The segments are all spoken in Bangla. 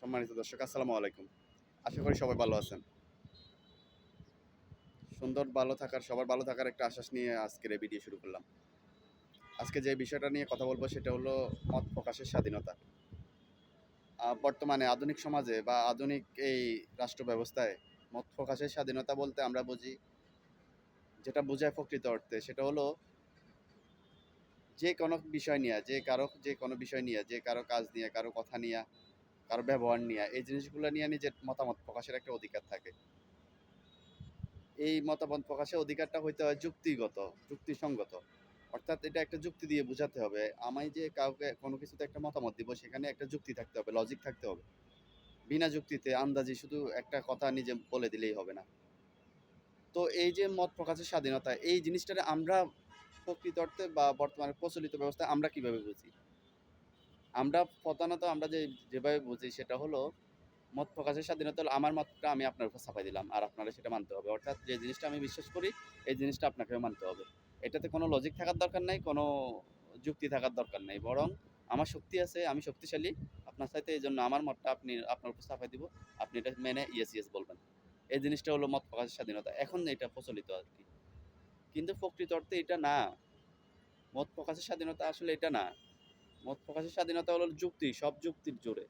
সম্মানিত দর্শক, আসসালামু আলাইকুম। আশা করি সবাই ভালো আছেন। সুন্দর ভালো থাকার, সবার ভালো থাকার একটা আশ্বাস নিয়ে আজকের এই ভিডিও শুরু করলাম। আজকে যে বিষয়টা নিয়ে কথা বলব সেটা হলো মত প্রকাশের স্বাধীনতা। বর্তমানে আধুনিক সমাজে বা আধুনিক এই রাষ্ট্র ব্যবস্থায় মত প্রকাশের স্বাধীনতা বলতে আমরা বুঝি, যেটা বোঝায় প্রকৃত অর্থে, সেটা হলো যে কোনো বিষয় নিয়ে, যে কারও, যে কোনো বিষয় নিয়ে, যে কারও কাজ নিয়ে, কারও কথা নিয়ে কারও ব্যবহার নিয়ে, এই জিনিসগুলো নিয়ে নিজের মতামত প্রকাশের একটা অধিকার থাকে। এই মতামত প্রকাশের অধিকারটা হইতে হয় যুক্তিগত, যুক্তিসঙ্গত। অর্থাৎ এটা একটা যুক্তি দিয়ে বোঝাতে হবে, আমি যে কাউকে কোনো কিছুতে একটা মতামত দিব, সেখানে একটা যুক্তি থাকতে হবে লজিক থাকতে হবে। বিনা যুক্তিতে আন্দাজি শুধু একটা কথা নিজে বলে দিলেই হবে না। তো এই যে মত প্রকাশের স্বাধীনতা, এই জিনিসটা আমরা প্রকৃত অর্থে বা বর্তমানে প্রচলিত ব্যবস্থায় আমরা কীভাবে বুঝি? আমরা প্রধানত আমরা যে, যেভাবে বুঝি সেটা হলো মত প্রকাশের স্বাধীনতা হলো আমার মতটা আমি আপনার উপর ছাপাই দিলাম আর আপনারা সেটা মানতে হবে। অর্থাৎ যে জিনিসটা আমি বিশ্বাস করি এই জিনিসটা আপনাকেও মানতে হবে। এটাতে কোনো লজিক থাকার দরকার নাই, কোনো যুক্তি থাকার দরকার নেই। বরং আমার শক্তি আছে, আমি শক্তিশালী। আপনার সাথে এই জন্য আমার মতটা আপনি, আপনার উপর ছাপাই দিব। আপনি এটা মেনে ইয়েস ইয়েস বলবেন। এই জিনিসটা হলো মত প্রকাশের স্বাধীনতা। এখন এটা প্রচলিত আর কি। কিন্তু প্রকৃত অর্থে এটা না। মত প্রকাশের স্বাধীনতা আসলে এটা না। মত প্রকাশের স্বাধীনতা হলো যুক্তি, সব যুক্তির জোরে।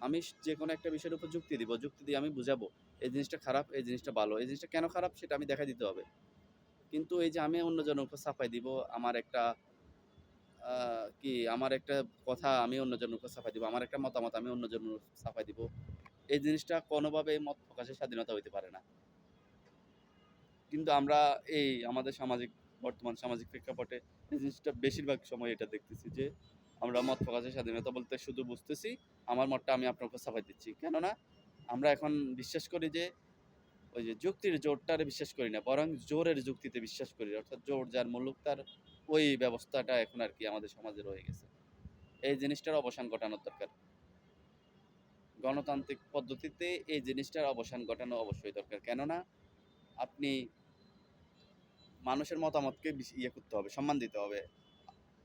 আমি যে কোনো একটা বিষয়ের উপর যুক্তি দিব, যুক্তি দিয়ে আমি বুঝাবো, এই জিনিসটা খারাপ, এই জিনিসটা ভালো, এই জিনিসটা কেন খারাপ সেটা আমি দেখা দিতে হবে। কিন্তু এই যে আমি অন্যজনের উপর চাপাই দিব, আমার একটা কি, আমার একটা কথা আমি অন্যজনের উপর চাপাই দিব, আমার একটা মতামত আমি অন্যজনের উপর চাপাই দিব, এই জিনিসটা কোনোভাবে মত প্রকাশের স্বাধীনতা হইতে পারে না। কিন্তু আমরা এই আমাদের সামাজিক, বর্তমান সামাজিক প্রেক্ষাপটে এই জিনিসটা বেশিরভাগ সময় এটা দেখতেছি যে আমরা মত প্রকাশের স্বাধীনতা বলতে শুধু বুঝতেছি, আমার মতটা আমি আপনার উপর চাপাই দিচ্ছি। কেননা আমরা এখন বিশ্বাস করি যে ওই যে যুক্তির জোরটারে বিশ্বাস করি না, বরং জোরের যুক্তিতে বিশ্বাস করি। অর্থাৎ জোর যার মুলুক তার ওই ব্যবস্থাটা এখন আর কি আমাদের সমাজে রয়ে গেছে। এই জিনিসটার অবসান ঘটানোর দরকার। গণতান্ত্রিক পদ্ধতিতে এই জিনিসটার অবসান ঘটানো অবশ্যই দরকার। কেননা আপনি মানুষের মতামতকে ইয়ে করতে হবে, সম্মান দিতে হবে।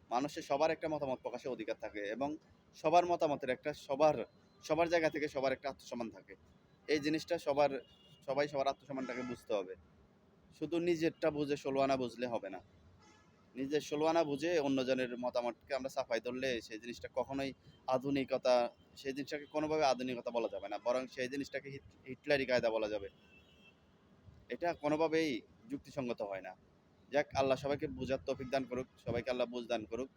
মানুষের সবার একটা মতামত প্রকাশের অধিকার থাকে এবং সবার মতামতের একটা সবার সবার জায়গা থেকে সবার একটা আত্মসম্মান থাকে। এই জিনিসটা সবার, সবাই সবার আত্মসম্মানটাকে বুঝতে হবে। শুধু নিজেরটা বুঝে ষোলো আনা বুঝলে হবে না। নিজের ষোলো আনা বুঝে অন্যজনের মতামতকে আমরা সাফাই ধরলে সেই জিনিসটা কখনোই আধুনিকতা, সেই জিনিসটাকে কোনোভাবে আধুনিকতা বলা যাবে না, বরং সেই জিনিসটাকে হিট- হিটলারি কায়দা বলা যাবে। এটা কোনোভাবেই যুক্তিসঙ্গত হয় না। যাক, আল্লাহ সবাইকে বোঝার তৌফিক দান করুক, সবাইকে আল্লাহ বুঝ দান করুক।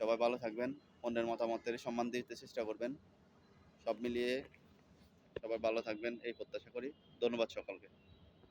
সবাই ভালো থাকবেন, অন্যের মতামতের সম্মান দিতে চেষ্টা করবেন। সব মিলিয়ে সবাই ভালো থাকবেন, এই প্রত্যাশা করি। ধন্যবাদ সকলকে।